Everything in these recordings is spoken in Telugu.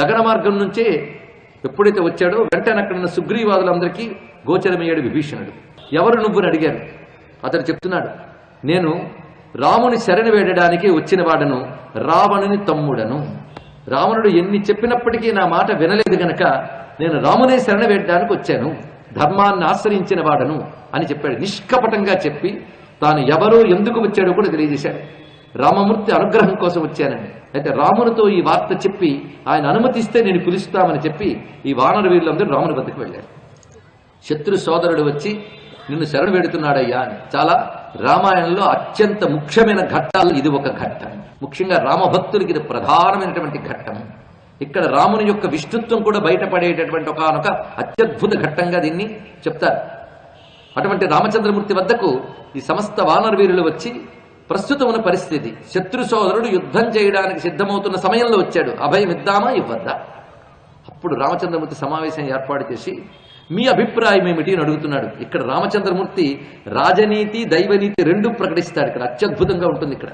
గగన మార్గం నుంచే ఎప్పుడైతే వచ్చాడో వెంటనే అక్కడ ఉన్న సుగ్రీవాదులందరికీ గోచరమయ్యాడు విభీషణుడు. ఎవరు నువ్వుని అడిగారు? అతడు చెప్తున్నాడు నేను రాముని శరణి వేడడానికి వచ్చిన వాడను రావణుని తమ్ముడను. రావణుడు ఎన్ని చెప్పినప్పటికీ నా మాట వినలేదు గనక నేను రామునే శరణ వేయడానికి వచ్చాను ధర్మాన్ని ఆశ్రయించిన వాడను అని చెప్పాడు. నిష్కపటంగా చెప్పి తాను ఎవరో ఎందుకు వచ్చాడో కూడా తెలియజేశాడు. రామమూర్తి అనుగ్రహం కోసం వచ్చానని. అయితే రామునితో ఈ వార్త చెప్పి ఆయన అనుమతిస్తే నేను పిలుస్తామని చెప్పి ఈ వానర వీరులందరూ రాముని వద్దకు వెళ్ళారు. శత్రు సోదరుడు వచ్చి నిన్ను శరణు పెడుతున్నాడయ్యా అని. చాలా రామాయణంలో అత్యంత ముఖ్యమైన ఘట్టాలు ఇది ఒక ఘట్టం. ముఖ్యంగా రామభక్తులకి ఇది ప్రధానమైనటువంటి ఘట్టం. ఇక్కడ రాముని యొక్క విష్ణుత్వం కూడా బయటపడేటటువంటి ఒకనొక అత్యద్భుత ఘట్టంగా దీన్ని చెప్తారు. అటువంటి రామచంద్రమూర్తి వద్దకు ఈ సమస్త వానర వీరులు వచ్చి ప్రస్తుతం ఉన్న పరిస్థితి. శత్రు సోదరుడు యుద్ధం చేయడానికి సిద్ధమవుతున్న సమయంలో వచ్చాడు. అభయం ఇద్దామా ఇవ్వద్దా? అప్పుడు రామచంద్రమూర్తి సమావేశం ఏర్పాటు చేసి మీ అభిప్రాయం ఏమిటి అని అడుగుతున్నాడు. ఇక్కడ రామచంద్రమూర్తి రాజనీతి దైవనీతి రెండు ప్రకటిస్తాడు. ఇక్కడ అత్యద్భుతంగా ఉంటుంది ఇక్కడ.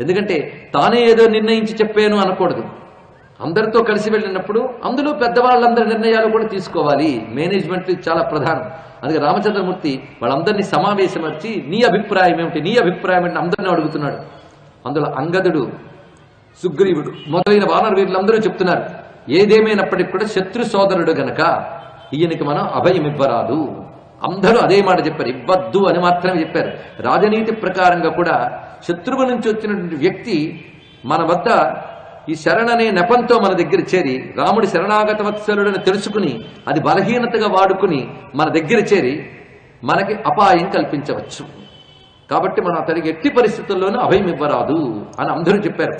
ఎందుకంటే తానే ఏదో నిర్ణయించి చెప్పాను అనకూడదు. అందరితో కలిసి వెళ్ళినప్పుడు అందులో పెద్దవాళ్ళందరి నిర్ణయాలు కూడా తీసుకోవాలి. మేనేజ్మెంట్ చాలా ప్రధానం. అందుకే రామచంద్రమూర్తి వాళ్ళందరినీ సమావేశమర్చి నీ అభిప్రాయం ఏమిటి? నీ అభిప్రాయం ఏంటి? అందరినీ అడుగుతున్నాడు. అందులో అంగదుడు సుగ్రీవుడు మొదలైన వానర వీరులందరూ చెప్తున్నారు. ఏదేమైనప్పటికీ కూడా శత్రు సోదరుడు గనక ఈయనకి మనం అభయం ఇవ్వరాదు. అందరూ అదే మాట చెప్పారు. ఇవ్వద్దు అని మాత్రమే చెప్పారు. రాజనీతి ప్రకారంగా కూడా శత్రువు నుంచి వచ్చినటువంటి వ్యక్తి మన వద్ద ఈ శరణనే నెపంతో మన దగ్గర చేరి రాముడి శరణాగత వత్సలుడని తెలుసుకుని అది బలహీనతగా వాడుకుని మన దగ్గర చేరి మనకి అపాయం కల్పించవచ్చు. కాబట్టి మనం అతనికి ఎట్టి పరిస్థితుల్లోనూ అభయం ఇవ్వరాదు అని అందరూ చెప్పారు.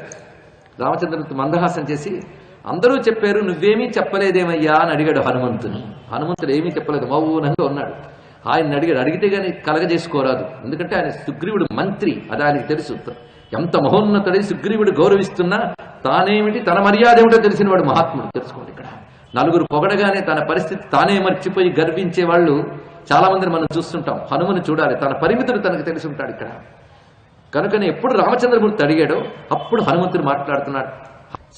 రామచంద్రుడితో మందహాసం చేసి అందరూ చెప్పారు నువ్వేమీ చెప్పలేదేమయ్యా? అని అడిగాడు హనుమంతుని. హనుమంతుడు ఏమీ చెప్పలేదు మౌనంగా ఉన్నాడు. ఆయన అడిగాడు అడిగితే కానీ కలగజేసుకోరాదు. ఎందుకంటే ఆయన సుగ్రీవుడు మంత్రి. అది ఆయనకి తెలుసు. ఎంత మహోన్నతుడై సుగ్రీవుడు గౌరవిస్తున్నా తానేమిటి? తన మర్యాద ఏమిటో తెలిసినవాడు మహాత్ముడు. తెలుసుకోండి ఇక్కడ. నలుగురు పొగడగానే తన పరిస్థితి తానే మర్చిపోయి గర్వించే వాళ్ళు చాలా మందిని మనం చూస్తుంటాం. హనుమను చూడాలి. తన పరిమితులు తనకు తెలిసి ఉంటాడు ఇక్కడ. కనుకనే ఎప్పుడు రామచంద్రమూర్తి అడిగాడో అప్పుడు హనుమంతుడు మాట్లాడుతున్నాడు.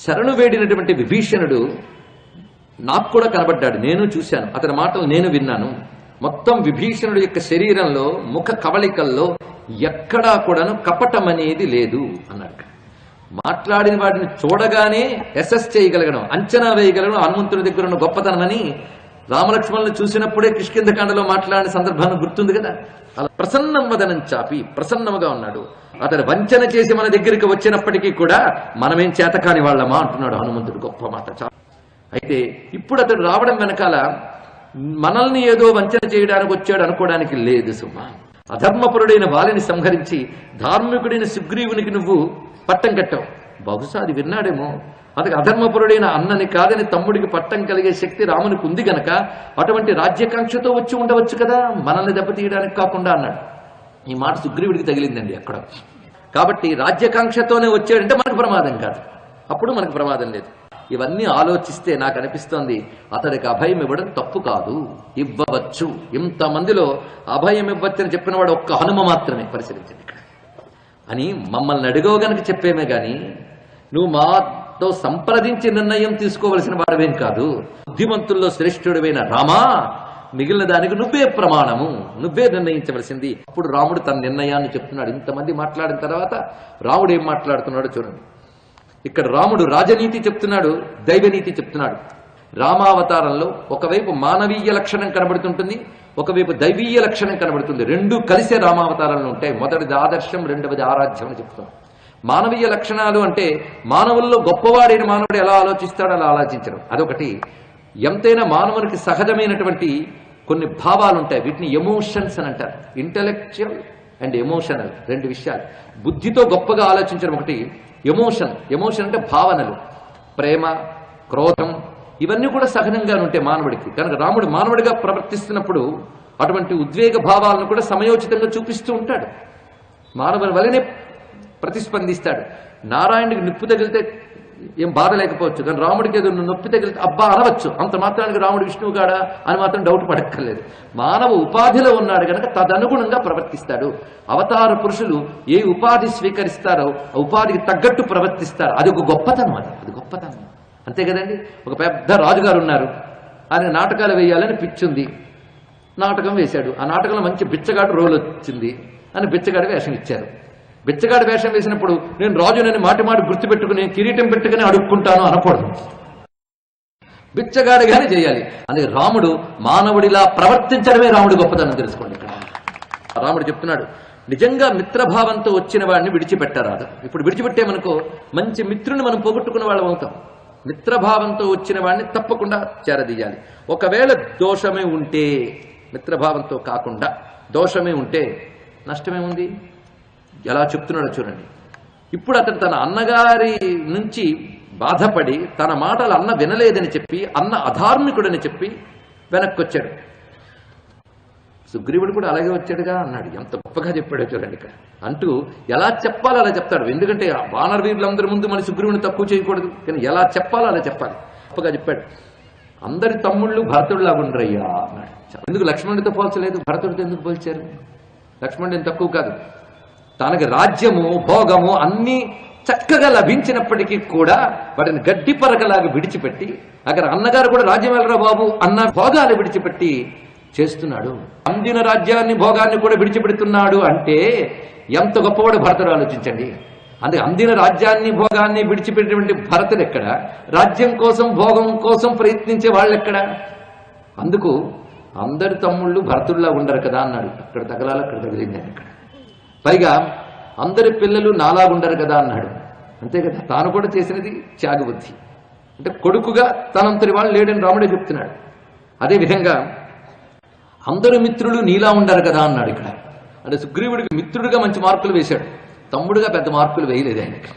శరణు వేడినటువంటి విభీషణుడు నాకు కూడా కనబడ్డాడు. నేను చూశాను. అతని మాటలు నేను విన్నాను. మొత్తం విభీషణుడి యొక్క శరీరంలో ముఖ కవళికల్లో ఎక్కడా కూడాను కపటం అనేది లేదు అన్నాడు మాట్లాడిన వాటిని చూడగానే ఎస్ఎస్ చేయగలగడం అంచనా వేయగలగడం హనుమంతుడి దగ్గర ఉన్న గొప్పతనమని రామలక్ష్మణులు చూసినప్పుడే కిష్కిందకాండలో మాట్లాడిన సందర్భాన్ని గుర్తుంది కదా? అలా ప్రసన్నం వదనం చాపి ప్రసన్నముగా ఉన్నాడు. అతను వంచన చేసి మన దగ్గరికి వచ్చినప్పటికీ కూడా మనమేం చేతకాని వాళ్ళమా అంటున్నాడు హనుమంతుడు గొప్ప మాట చా. అయితే ఇప్పుడు అతడు రావడం వెనకాల మనల్ని ఏదో వంచన చేయడానికి వచ్చాడు అనుకోవడానికి లేదు సుమా అధర్మపురుడైన వాలిని సంహరించి ధార్మికుడైన సుగ్రీవునికి నువ్వు పట్టం కట్టావు బహుశా అది విన్నాడేమో. అందుకే అధర్మపురుడైన అన్నని కాదని తమ్ముడికి పట్టం కలిగే శక్తి రామునికి ఉంది గనక అటువంటి రాజ్యాకాంక్షతో వచ్చి ఉండవచ్చు కదా? మనల్ని దెబ్బతీయడానికి కాకుండా అన్నాడు. ఈ మాట సుగ్రీవుడికి తగిలిందండి అక్కడ కాబట్టి రాజ్యాకాంక్షతోనే వచ్చాడంటే మనకు ప్రమాదం కాదు. అప్పుడు మనకు ప్రమాదం లేదు. ఇవన్నీ ఆలోచిస్తే నాకు అనిపిస్తోంది అతడికి అభయం ఇవ్వడం తప్పు కాదు. ఇవ్వవచ్చు. ఇంతమందిలో అభయం ఇవ్వచ్చని చెప్పిన వాడు ఒక్క హనుమ మాత్రమే పరిశీలించండి అని మమ్మల్ని అడిగవు గనక చెప్పేమే కానీ నువ్వు మాతో సంప్రదించి నిర్ణయం తీసుకోవలసిన వాడవేం కాదు. బుద్ధిమంతుల్లో శ్రేష్ఠుడమైన రామా మిగిలిన దానికి నువ్వే ప్రమాణము నువ్వే నిర్ణయించవలసింది. అప్పుడు రాముడు తన నిర్ణయాన్ని చెప్తున్నాడు. ఇంతమంది మాట్లాడిన తర్వాత రాముడు ఏం మాట్లాడుతున్నాడో చూడండి. ఇక్కడ రాముడు రాజనీతి చెప్తున్నాడు దైవనీతి చెప్తున్నాడు. రామావతారంలో ఒకవైపు మానవీయ లక్షణం కనబడుతుంటుంది ఒకవైపు దైవీయ లక్షణం కనబడుతుంది. రెండు కలిసే రామావతారంలో ఉంటాయి. మొదటిది ఆదర్శం రెండవది ఆరాధ్యం అని చెప్తాం. మానవీయ లక్షణాలు అంటే మానవుల్లో గొప్పవాడైన మానవుడు ఎలా ఆలోచిస్తాడో అలా ఆలోచించడం. అదొకటి. ఎంతైనా మానవునికి సహజమైనటువంటి కొన్ని భావాలు ఉంటాయి వీటిని ఎమోషన్స్ అని అంటారు. ఇంటలెక్చువల్ అండ్ ఎమోషనల్ రెండు విషయాలు. బుద్ధితో గొప్పగా ఆలోచించడం ఒకటి. ఎమోషన్. ఎమోషన్ అంటే భావనలు. ప్రేమ క్రోధం ఇవన్నీ కూడా సహజంగా ఉంటాయి మానవుడికి. కనుక రాముడు మానవుడిగా ప్రవర్తిస్తున్నప్పుడు అటువంటి ఉద్వేగ భావాలను కూడా సమయోచితంగా చూపిస్తూ ఉంటాడు. మానవుని వలనే ప్రతిస్పందిస్తాడు. నారాయణుడికి నిప్పు తగిలితే ఏం బాధ లేకపోవచ్చు కానీ రాముడికి ఏదో నొప్పి తగిలితే అబ్బా అనవచ్చు. అంత మాత్రానికి రాముడు విష్ణువు కాడా అని మాత్రం డౌట్ పడక్కర్లేదు. మానవ ఉపాధిలో ఉన్నాడు కనుక తదనుగుణంగా ప్రవర్తిస్తాడు. అవతార పురుషులు ఏ ఉపాధి స్వీకరిస్తారో ఆ ఉపాధికి తగ్గట్టు ప్రవర్తిస్తారు. అది ఒక గొప్పతనం అది. అది గొప్పతనం. అంతే కదండి? ఒక పెద్ద రాజుగారు ఉన్నారు. ఆయన నాటకాలు వేయాలని పిచ్చుంది. నాటకం వేశాడు. ఆ నాటకంలో మంచి బిచ్చగాడు రోల్ వచ్చింది. అని బిచ్చగాడి వేషం ఇచ్చారు. బిచ్చగాడి వేషం వేసినప్పుడు నేను రాజునని మాటి మాటి గుర్తుపెట్టుకుని కిరీటం పెట్టుకుని అడుక్కుంటాను అనకూడదు. బిచ్చగాడిగానే చేయాలి. అని రాముడు మానవుడిలా ప్రవర్తించడమే రాముడి గొప్పదనం తెలుసుకోండి ఇక్కడ. రాముడు చెప్తున్నాడు నిజంగా మిత్రభావంతో వచ్చిన వాడిని విడిచిపెట్టరాదు ఇప్పుడు విడిచిపెట్టేమనుకో మంచి మిత్రుని మనం పోగొట్టుకున్న వాళ్ళం అవుతాం. మిత్రభావంతో వచ్చిన వాడిని తప్పకుండా చేరదీయాలి. ఒకవేళ దోషమే ఉంటే మిత్రభావంతో కాకుండా దోషమే ఉంటే నష్టమేముంది? ఎలా చెప్తున్నాడో చూడండి. ఇప్పుడు అతడు తన అన్నగారి నుంచి బాధపడి తన మాటలు అన్న వినలేదని చెప్పి అన్న అధార్మికుడని చెప్పి వెనక్కి వచ్చాడు సుగ్రీవుడు కూడా అలాగే వచ్చాడుగా అన్నాడు. ఎంత గొప్పగా చెప్పాడో చూడండి ఇక్కడ. అంటూ ఎలా చెప్పాలో అలా చెప్తాడు. ఎందుకంటే ఆ వానర వీరులందరి ముందు మన సుగ్రీవుని తక్కువ చేయకూడదు. కానీ ఎలా చెప్పాలో అలా చెప్పాలి. గొప్పగా చెప్పాడు. అందరి తమ్ముళ్ళు భరతుడిలాగా అన్నాడు. ఎందుకు లక్ష్మణుడితో పోల్చలేదు? భరతుడితో ఎందుకు పోల్చారు? లక్ష్మణుడు తక్కువ కాదు. తనకి రాజ్యము భోగము అన్నీ చక్కగా లభించినప్పటికీ కూడా వాటిని గడ్డి పరకలాగా విడిచిపెట్టి అక్కడ అన్నగారు కూడా రాజ్యం వెళ్ళరా బాబు? అన్న భోగాలు విడిచిపెట్టి చేస్తున్నాడు. అందిన రాజ్యాన్ని భోగాన్ని కూడా విడిచిపెడుతున్నాడు అంటే ఎంత గొప్పవాడు భరతుడు ఆలోచించండి. అందుకే అందిన రాజ్యాన్ని భోగాన్ని విడిచిపెట్టినటువంటి భరతుడు ఎక్కడ? రాజ్యం కోసం భోగం కోసం ప్రయత్నించే వాళ్ళు ఎక్కడ అందుకు అందరి తమ్ముళ్ళు భరతుల్లా ఉండరు కదా అన్నాడు. అక్కడ తగలాలి అక్కడ తగిలింది ఆయన ఇక్కడ పైగా అందరి పిల్లలు నాలాగుండరు కదా అన్నాడు. అంతే కదా తాను కూడా చేసినది త్యాగబుద్ధి. అంటే కొడుకుగా తనంతటి వాళ్ళు లేడని రాముడే చెప్తున్నాడు. అదే విధంగా అందరు మిత్రులు నీలా ఉండరు కదా అన్నాడు ఇక్కడ. అంటే సుగ్రీవుడికి మిత్రుడిగా మంచి మార్కులు వేశాడు. తమ్ముడుగా పెద్ద మార్కులు వేయలేదు ఆయనకి.